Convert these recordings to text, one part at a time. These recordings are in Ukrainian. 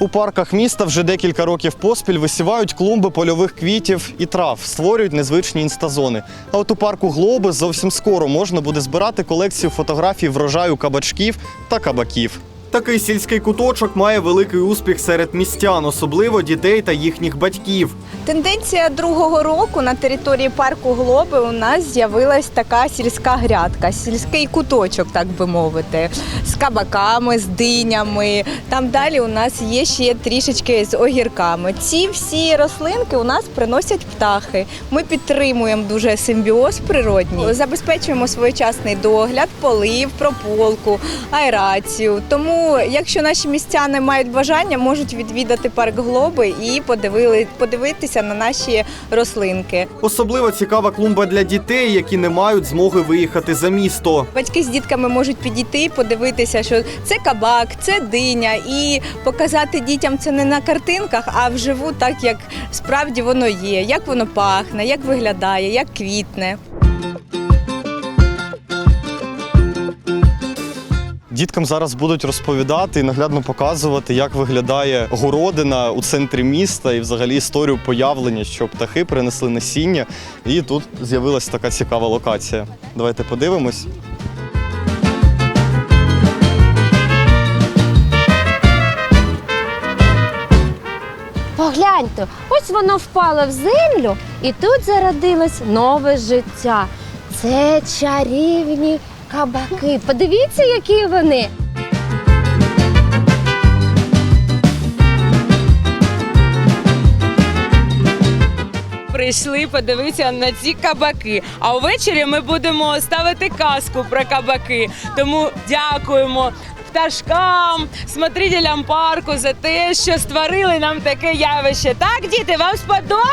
У парках міста вже декілька років поспіль висівають клумби польових квітів і трав, створюють незвичні інстазони. А от у парку Глобус зовсім скоро можна буде збирати колекцію фотографій врожаю кабачків та кабаків. Такий сільський куточок має великий успіх серед містян, особливо дітей та їхніх батьків. Тенденція другого року на території парку Глоби у нас з'явилась така сільська грядка, сільський куточок, так би мовити, з кабаками, з динями. Там далі у нас є ще трішечки з огірками. Ці всі рослинки у нас приносять птахи. Ми підтримуємо дуже симбіоз природній, забезпечуємо своєчасний догляд, полив, прополку, аерацію. Тому, якщо наші містяни мають бажання, можуть відвідати парк Глоби і подивили, подивитися на наші рослинки. Особливо цікава клумба для дітей, які не мають змоги виїхати за місто. Батьки з дітками можуть підійти, подивитися, що це кабак, це диня, і показати дітям це не на картинках, а вживу, так як справді воно є, як воно пахне, як виглядає, як квітне. Діткам зараз будуть розповідати і наглядно показувати, як виглядає городина у центрі міста і взагалі історію появлення, що птахи принесли насіння. І тут з'явилася така цікава локація. Давайте подивимось. Погляньте, ось воно впало в землю, і тут зародилось нове життя. Це чарівні кабаки. Подивіться, які вони. Прийшли подивитися на ці кабаки. А увечері ми будемо ставити казку про кабаки. Тому дякуємо пташкам, смотрителям парку за те, що створили нам таке явище. Так, діти, вам сподобалось?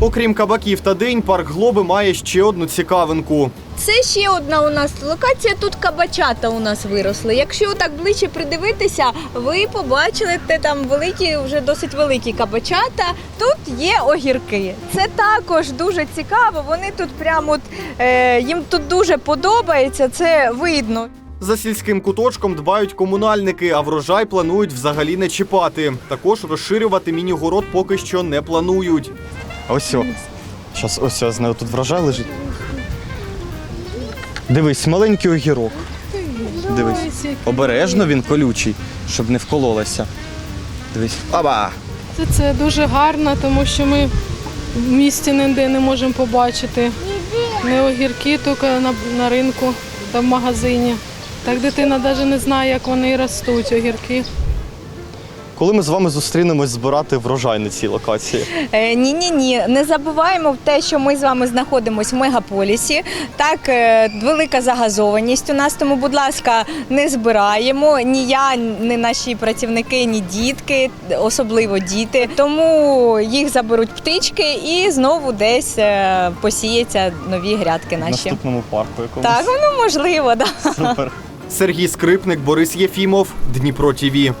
Окрім кабаків та динь, парк Глоби має ще одну цікавинку. Це ще одна у нас локація. Тут кабачата у нас виросли. Якщо так ближче придивитися, ви побачили те там великі, вже досить великі кабачата. Тут є огірки. Це також дуже цікаво. Вони тут прямо е, їм тут дуже подобається. Це видно. За сільським куточком дбають комунальники, а врожай планують взагалі не чіпати. Також розширювати міні-город поки що не планують. Ось. Щас ось я знаю, тут врожай лежить. Дивись, маленький огірок. Дивись. Обережно він колючий, щоб не вкололася. Дивись. Оба! Це, це дуже гарно, тому що ми в місті ніде не можемо побачити. Не огірки, тільки на, на ринку та в магазині. Так дитина навіть не знає, як вони ростуть, огірки. Коли ми з вами зустрінемось збирати врожай на цій локації? Е, ні, ні, ні. Не забуваємо те, що ми з вами знаходимося в мегаполісі. Так, е, велика загазованість у нас. Тому, будь ласка, не збираємо ні я, ні наші працівники, ні дітки, особливо діти. Тому їх заберуть птички і знову десь е, посіяться нові грядки В наші. наступному парку якомусь. Так, ну можливо, да. Супер. Сергій Скрипник, Борис Єфімов, Дніпро ТІВІ.